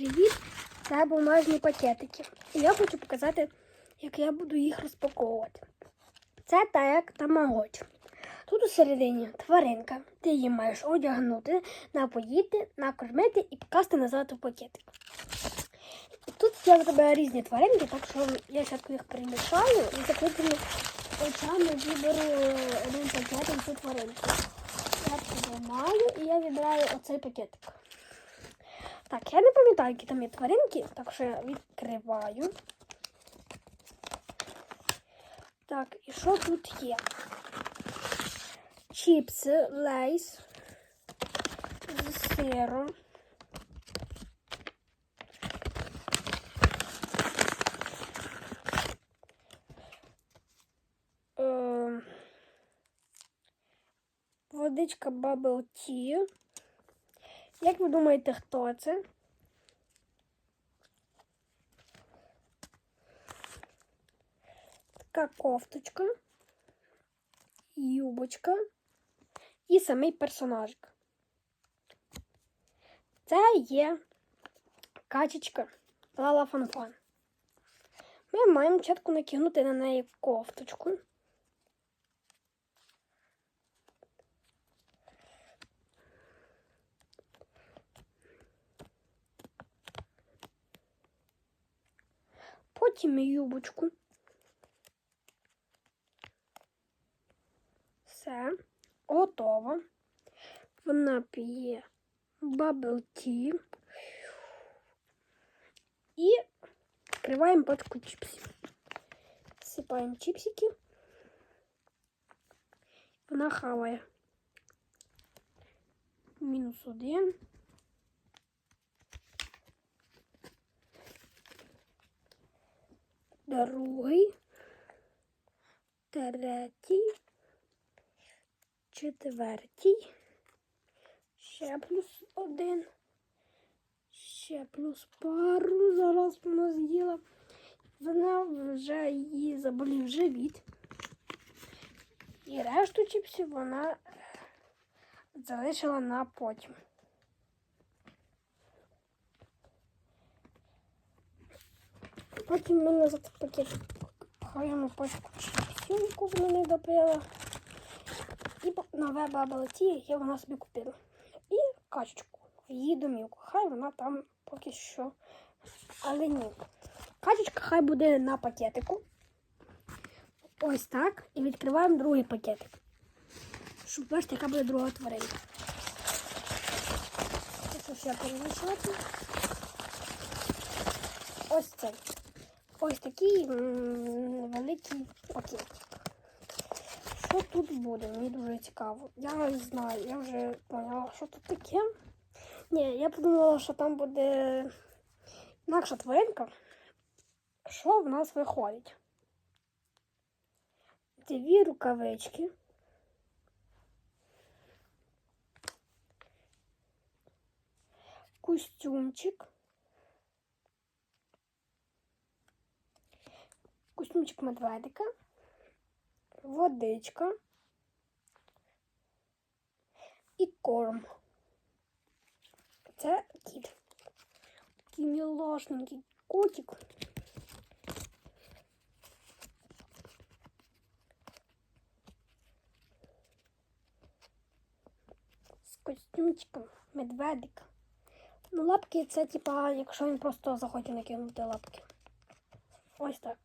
Привіт! Це бумажні пакетики. І я хочу показати, як я буду їх розпаковувати. Це так як тамагоч. Тут у середині тваринка. Ти її маєш одягнути, напоїти, накормити і покласти назад у пакетик. Тут є в тебе різні тваринки, так що я спочатку їх перемішаю і закритими очами виберу один пакетик цю тваринку. Я підіймаю і я вибираю оцей пакетик. Так, я не пам'ятаю, які там є тваринки, так що я відкриваю. Так, і що тут є? Чіпси, лейс з сиром. Е, Водичка Bubble Tea. Як ви думаєте, хто це? Така кофточка, юбочка і самий персонажик. Це є качечка Лала Фанфан. Ми маємо чітко накинути на неї кофточку. Потім юбочку. Все, готово. Вона п'є бабл ті. І відкриваємо пачку чіпсів. Сипаємо чіпсики. Вона хаває. Мінус один. Другий, третій, четвертій, ще плюс один, ще плюс пару. Зараз вона з'їла. Вона вже її заболів живіт. І решту чіпсів вона залишила на потім. Потім ми назад пакет ховаємо пачку чіпсів, вона не допила. І нове бабалеті, яке вона собі купила. І качечку, її домівку. Хай вона там поки що. Але ні. Качечка хай буде на пакетику. Ось так. І відкриваємо другий пакетик. Щоб бачити, яка буде друга тваринка. Це ще перемішати. Ось цей. Ось такий великий пакет. Що тут буде? Мені дуже цікаво. Я не знаю, я вже поняла, що тут таке. Ні, я подумала, що там буде інакша тваринка. Що в нас виходить? Дві рукавички. Костюмчик. Костюмчик медведика, водичка і корм. Це кіт. Такий мілошненький котик. З костюмчиком медведика. Ну, лапки це типа, якщо він просто захоче накинути лапки. Ось так.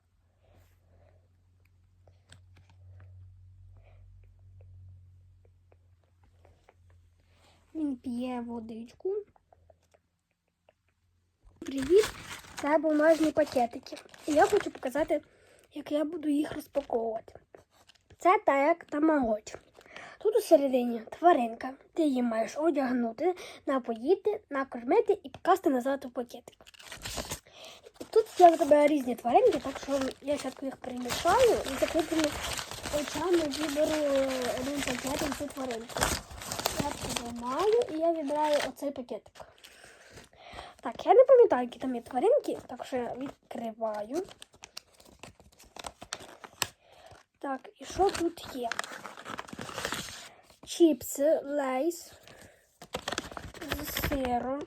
Він п'є водичку. Привіт! Це бумажні пакетики. Я хочу показати, як я буду їх розпаковувати. Це так як тамагоч. Тут у середині тваринка. Ти її маєш одягнути, напоїти, накормити і покласти назад у пакетик. Тут є в тебе різні тваринки, так що я спочатку їх перемішаю і закритими очами виберу один пакетик цю тваринку. Я ламаю і я відбираю оцей пакетик. Так, я не пам'ятаю, які там є тваринки, так що я відкриваю. Так, і що тут є? Чіпси, лейс з сиром.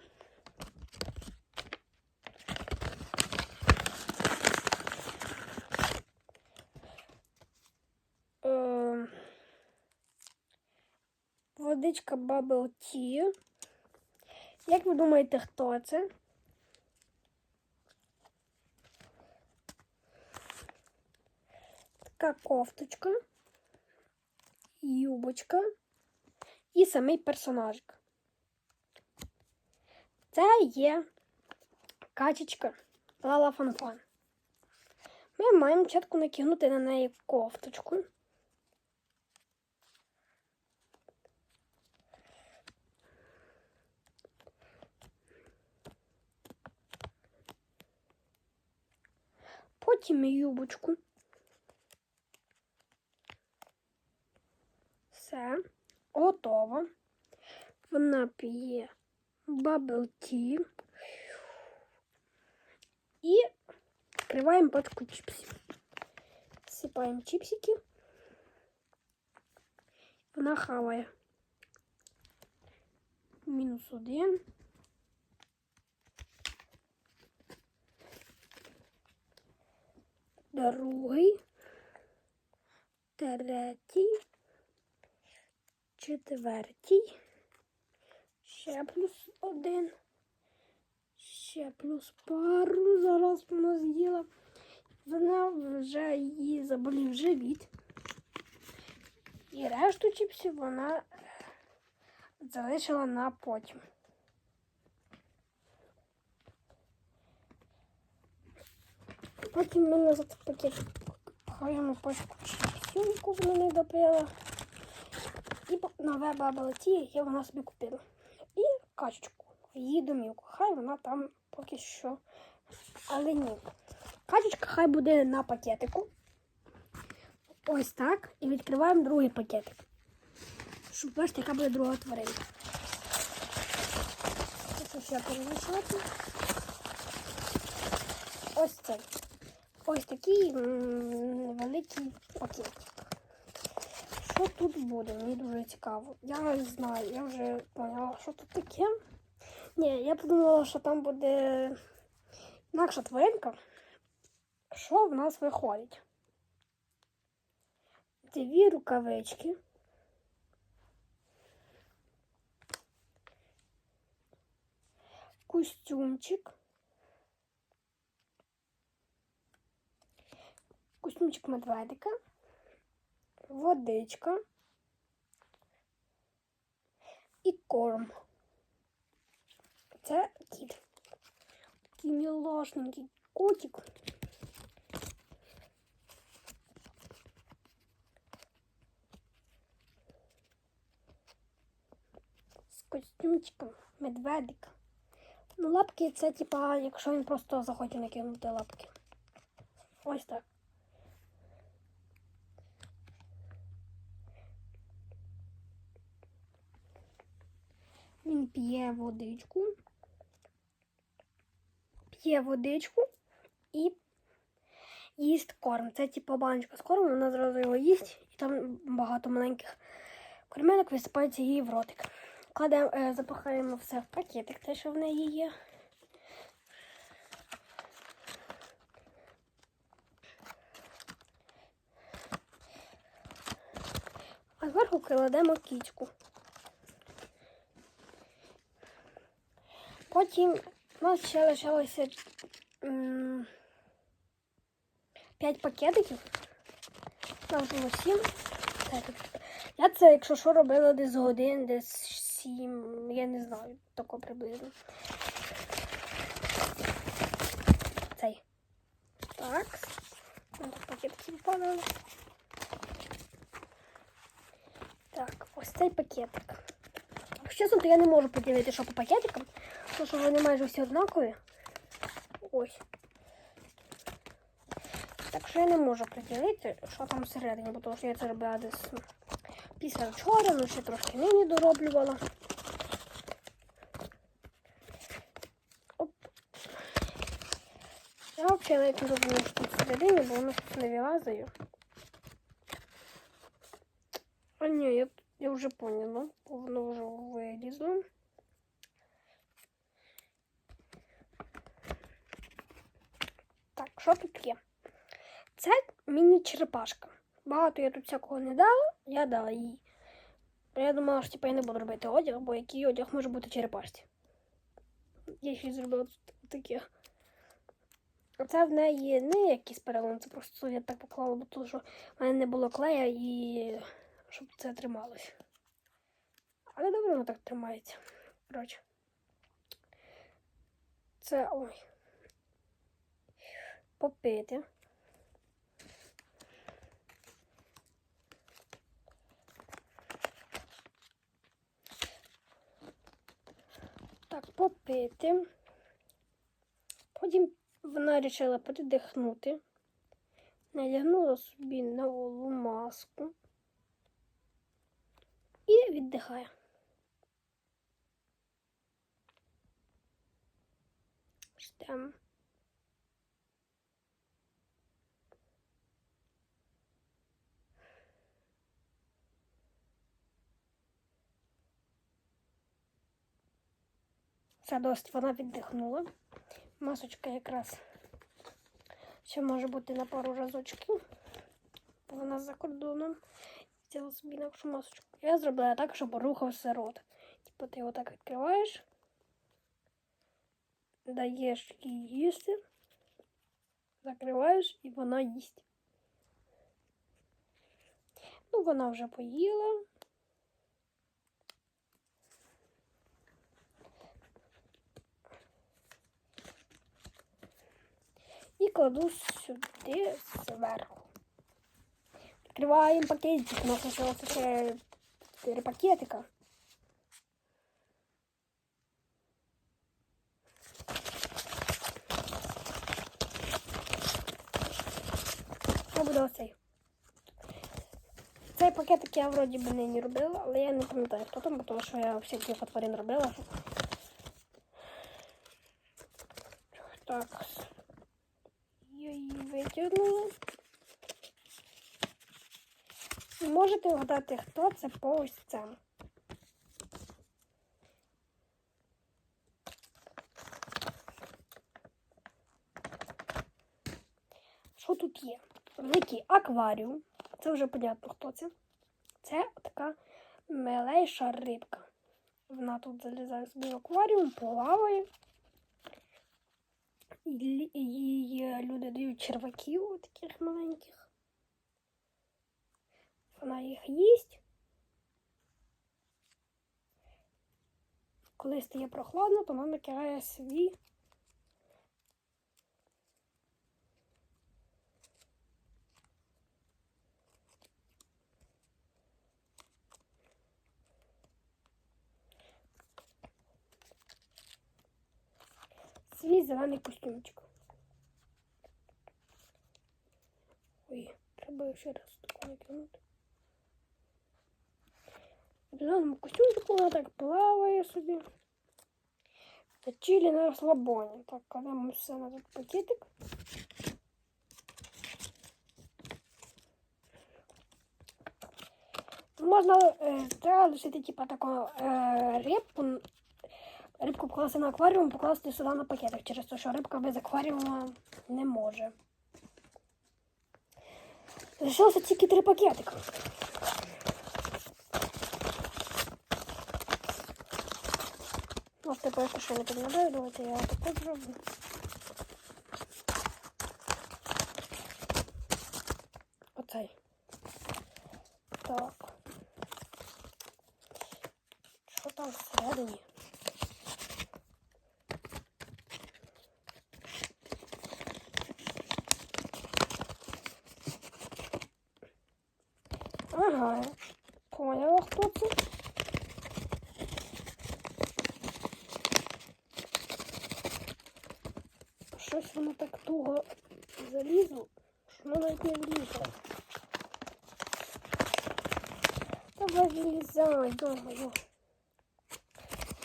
Водичка Bubble Tea. Як ви думаєте, хто це? Така кофточка, юбочка і самий персонажик. Це є качечка Лала Фанфан. Ми маємо чітко накинути на неї кофточку. Потім юбочку. Все, готово. Вона п'є bubble tea. І відкриваємо пачку чіпсів. Сипаємо чіпсики. Вона хаває. Мінус один. Другий. Третій. Четвертій. Ще плюс один. Ще плюс пару. Зараз вона з'їла. Вона вже її заболів живіт. І решту чіпсів вона залишила на потім. Потім ми назад в пакет пхаємо пачку чіпсів, яку вона не допила. І нове бабл-ті, яке вона собі купила. І качечку, її домівку. Хай вона там поки що. Але ні. Качечка хай буде на пакетику. Ось так. І відкриваємо другий пакетик. Щоб бачити, яка буде друга тваринка. Це ще перемішати. Ось цей. Ось такий м, великий пакетик. Що тут буде? Мені дуже цікаво. Я не знаю, я вже поняла, що тут таке. Ні, я подумала, що там буде інакша тваринка. Що в нас виходить? Дві рукавички. Костюмчик. Костюмчик медведика. Водичка. І корм. Це кіт. Такий мілошненький котик. З костюмчиком медведика. Ну, лапки це типа, якщо він просто захоче накинути лапки. Ось так. Він п'є водичку. П'є водичку і їсть корм. Це типу баночка з кормом, вона зразу його їсть, і там багато маленьких корминок висипається її в ротик. Кладемо, е, запахаємо все в пакетик, те, що в неї є. А зверху кладемо кічку. Потім у нас ще лишилося 5 пакетиків. Нам було 7. Я це, якщо що, робила десь годин, десь 7, я не знаю, тако приблизно. Цей. Так. Пакетики впадали. Так, ось цей пакетик. Чесно, то я не можу поділити, що по пакетикам, тому що вони майже всі однакові. Ось. Так що я не можу приділити, що там всередині, бо тому що я це робила десь після вчора, ну ще трошки нині дороблювала. Я взагалі навіть не розумію, що тут всередині, бо воно щось не вилазає. А ні, я, я вже поняла, воно вже вилізло. Що тут є? Це міні-черепашка. Багато я тут всякого не дала, я дала їй я думала, що типу, я не буду робити одяг, бо який одяг може бути черепашці. Я ще зробила тут таке. Оце в неї не якийсь перелом, це просто я так поклала, бо тому що в мене не було клея і щоб це трималось. Але добре воно так тримається. Коротше. Це ой. Попити. Так, попити. Потім вона вирішила передихнути. Надягнула собі нову маску і віддихає. Ждем. Це досить вона віддихнула. Масочка якраз ще може бути на пару разочків. Бо вона за кордоном. Взяла собі інакшу масочку. Я зробила так, щоб рухався рот. Типу ти його так відкриваєш, даєш їй їсти, закриваєш і вона їсть. Ну, вона вже поїла. І кладу сюди зверху. Відкриваємо пакетик. У нас залишилося ще 4 пакетика. Це буде оцей. Цей пакетик я вроді би нині робила, але я не пам'ятаю, хто там, тому що я всяких тварин робила. Так. Я її витягнула. Можете вгадати, хто це по ось цьому. Що тут є? Великий акваріум. Це вже понятно, хто це. Це така милейша рибка. Вона тут залізає в акваріум, плаває. Їй люди дають черваків таких маленьких. Вона їх їсть. Коли стає прохладно, то вона накидає свій. зелений костюмчик. Ой, треба ще раз таку накинути. В зеленому костюмчику вона так плаває собі. Та чилі на розслабоні. Так, кладемо все на этот пакетик. Можна е, треба лишити типа таку е, рибку. Рибку покласти на акваріум, покласти сюди на пакетик, через те, що рибка без акваріума не може. Залишилося тільки три пакетика. Можете поки що не підглядаю, давайте я так зроблю. воно так туго залізло, що воно навіть не влізло. Давай вилізай, думаю.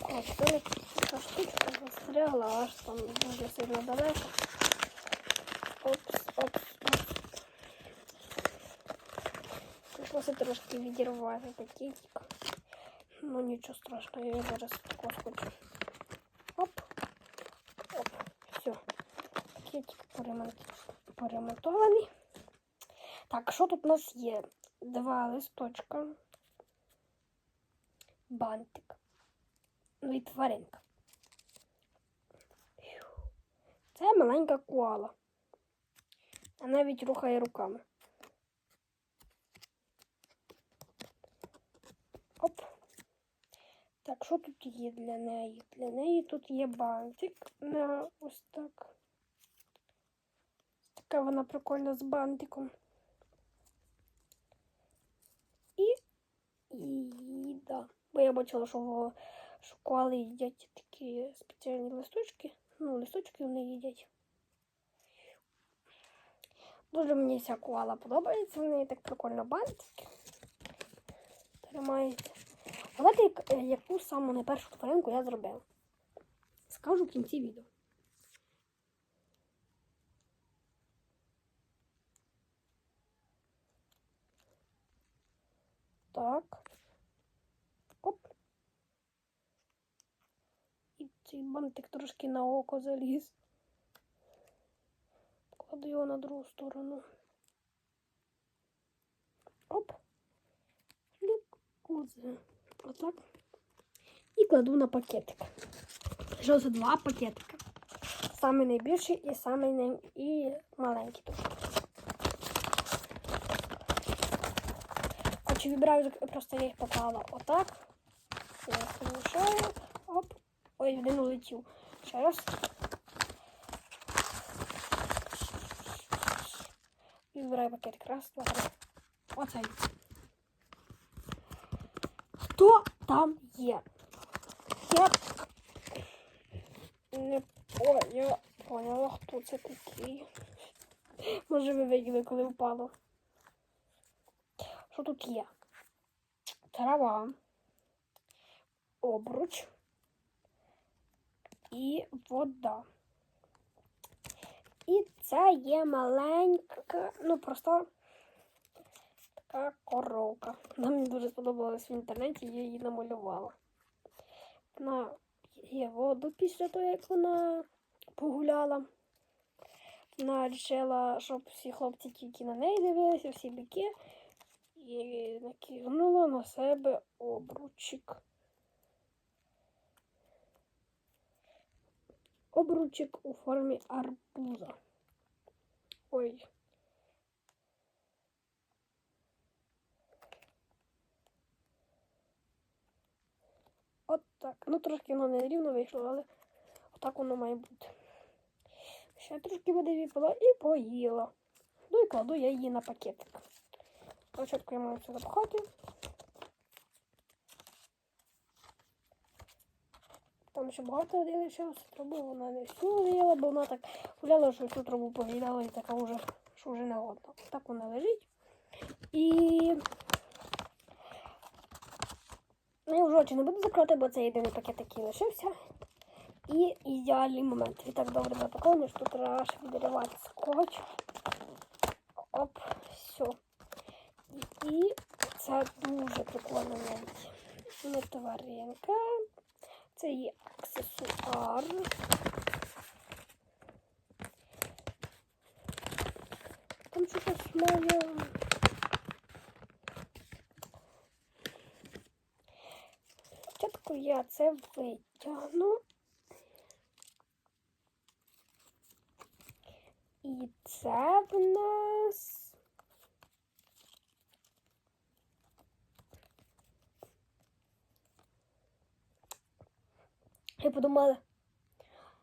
О, це не така штучка застряла, аж там дуже сильно далеко. Опс, опс, опс. Прийшлося трошки відірвати пакетик. Ну нічого страшного, я зараз тако скочу. Поремонтований. Так, що тут у нас є? Два листочка. бантик. Ну і тваринка. Це маленька коала. А навіть рухає руками. Оп. Так, що тут є для неї? Для неї тут є бантик на ось так. Така вона прикольна з бантиком. І, і да. Бо я бачила, що в школи їдять такі спеціальні листочки. Ну, листочки вони їдять. Дуже мені ця коала подобається. В неї так прикольно бантики. Тримається. Як- е, яку саму найпершу тваринку я зробила. Скажу в кінці відео. Так. Оп. І цей бантик трошки на око заліз. Кладу його на другу сторону. Оп. Оце. Отак. І кладу на пакетик. Це два пакетики. Самий найбільший і самий най... і маленький теж. Хочу вибираю, просто я їх поклала отак. Я їх помішаю. Оп. Ой, один улетів. Ще раз. І вибираю пакетик. Раз, два, три. Оцей. Хто там є? Я не О, поняла, хто це такий. Може ви виділи, коли впало. Що тут є? Трава, обруч і вода. І це є маленька, ну просто така коровка. Вона мені дуже сподобалась в інтернеті, я її намалювала. Вона є воду після того, як вона погуляла. Вона вирішила, щоб всі хлопці тільки на неї дивилися, всі біки, і накинула на себе обручик. Обручик у формі арбуза. Ой. От так. Ну, трошки воно не рівно вийшло, але отак воно має бути. Ще трошки води випила і поїла. Ну і кладу я її на пакетик. Спочатку я маю це запхати. Там ще багато води лишилося, трубу вона не всю виїла, бо вона так гуляла, що всю трубу повіляла і така вже, що вже не годна. Так вона лежить. І Ну, я вже очі не буду закривати, бо це єдиний пакет, який лишився. І ідеальний момент. Він так добре запакований, що тут треба відривати скотч. Оп, все. І це дуже прикольно навіть. Не тваринка. Це є аксесуар. Там щось має. Спочатку я це витягну. І це в нас. Я подумала,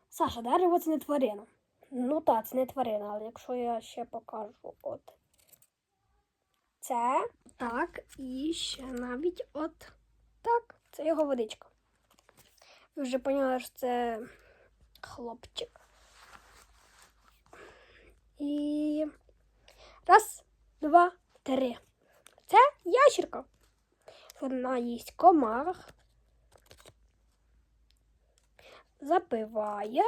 Саша, дерево це не тварина. Ну так, це не тварина, але якщо я ще покажу от це, так, і ще навіть от так, це його водичка. Ви вже поняли, що це хлопчик. І раз, два, три. Це ящерка. Вона їсть комах, запиває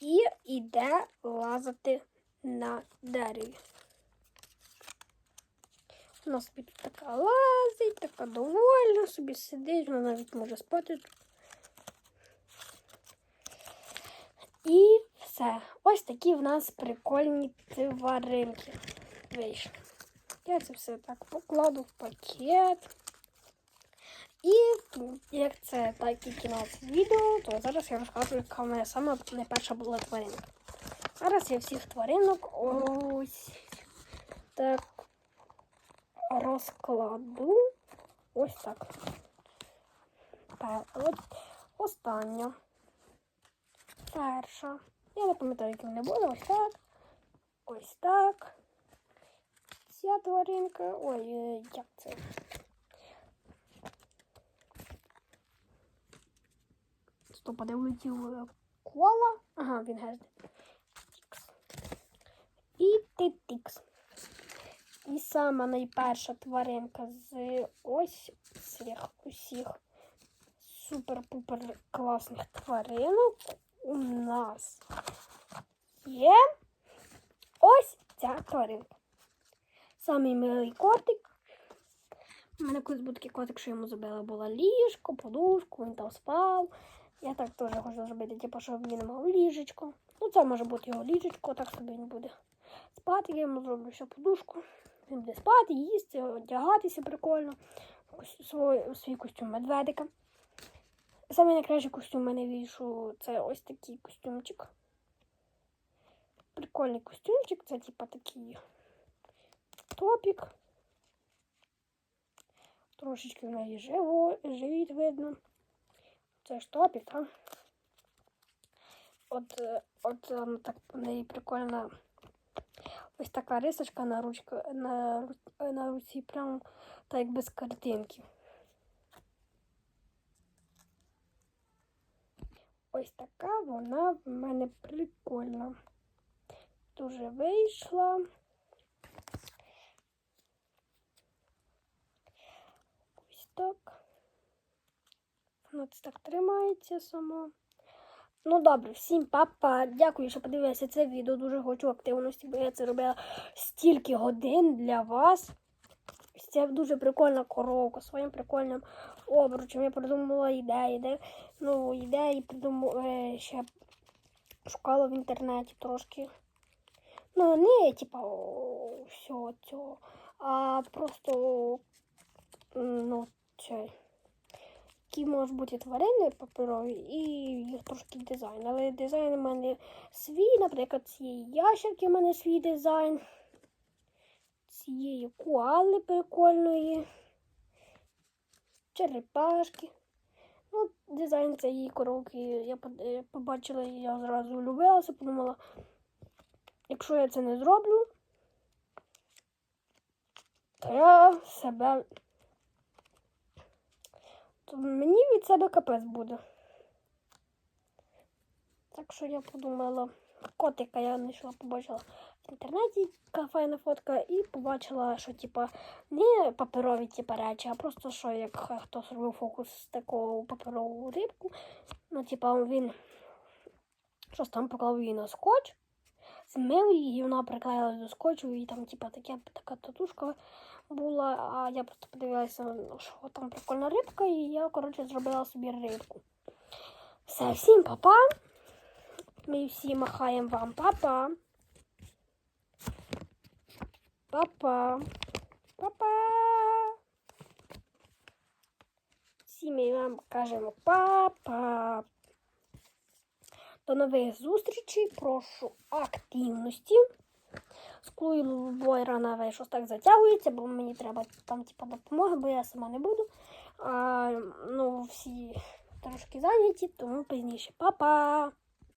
і йде лазити на дереві. Вона собі тут така лазить, така довольна, собі сидить, вона навіть може спати. І все. Ось такі в нас прикольні тваринки вийшли. Я це все так покладу в пакет. І як це так і кінець відео, то зараз я розкажу, яка в мене саме найперша була тваринка. Зараз я всіх тваринок ось так розкладу. Ось так. Пе- От остання. Перша. Я не пам'ятаю, які вони були. Ось так. Ось так. Ця тваринка. Ой, е, як це? Стоп, а де влетів кола? Ага, він. Тікс. І титікс. І сама найперша тваринка з ось цих усіх супер-пупер класних тваринок у нас є ось ця тваринка. Самий милий котик. У мене колись був такий котик, що йому зробила була ліжко, подушку, він там спав. Я так теж хочу зробити, типу, щоб він мав ліжечко. Ну, це може бути його ліжечко, так собі він буде спати. Я йому зроблю ще подушку. Він буде спати, їсти, одягатися прикольно. Свій, свій костюм медведика. Саме найкращий костюм мене вийшов це ось такий костюмчик. Прикольний костюмчик, це типа такий топік. Трошечки в неї живо, живіт видно. Це ж топік, так? От, е, от ем, так в неї прикольна ось така рисочка на ручку, на, на руці, прямо так як без картинки. Ось така вона в мене прикольна. Дуже вийшла. Ось так. Воно це так тримається само. Ну добре, всім папа. Дякую, що подивилися це відео. Дуже хочу активності, бо я це робила стільки годин для вас. Це дуже прикольна коробка своїм прикольним обручем. Я придумала ідеї, де, ну, ідеї придумала е, ще шукала в інтернеті трошки. Ну, не типа всього цього, а просто ну, це, які можуть бути тварини паперові і їх трошки дизайн. Але дизайн у мене свій, наприклад, цієї ящерки у мене свій дизайн. Цієї коали прикольної. Черепашки. Ну, дизайн цієї коробки я е, побачила, я зразу влюбилася, подумала, якщо я це не зроблю, то я себе. Мені від себе капець буде. Так що я подумала, котика я знайшла, побачила в інтернеті кафейна фотка і побачила, що типа не паперові типа речі, а просто що як хтось робив фокус з такого паперову рибку. Ну, типа він щось там поклав її на скотч, змив її, і вона приклеїлась до скотчу, і там, типа, таке, така татушка була. А я просто подивилася, ну, що там прикольна рибка, і я, коротше, зробила собі рибку. Все, всім па-па. Ми всі махаємо вам па-па. Па-па. Па-па. Всі ми вам кажемо па-па. До нових зустрічей. Прошу активності. Склуй рана на щось так затягується, бо мені треба там типу, допомоги, бо я сама не буду. А, ну, всі трошки зайняті, тому пізніше. Па-па!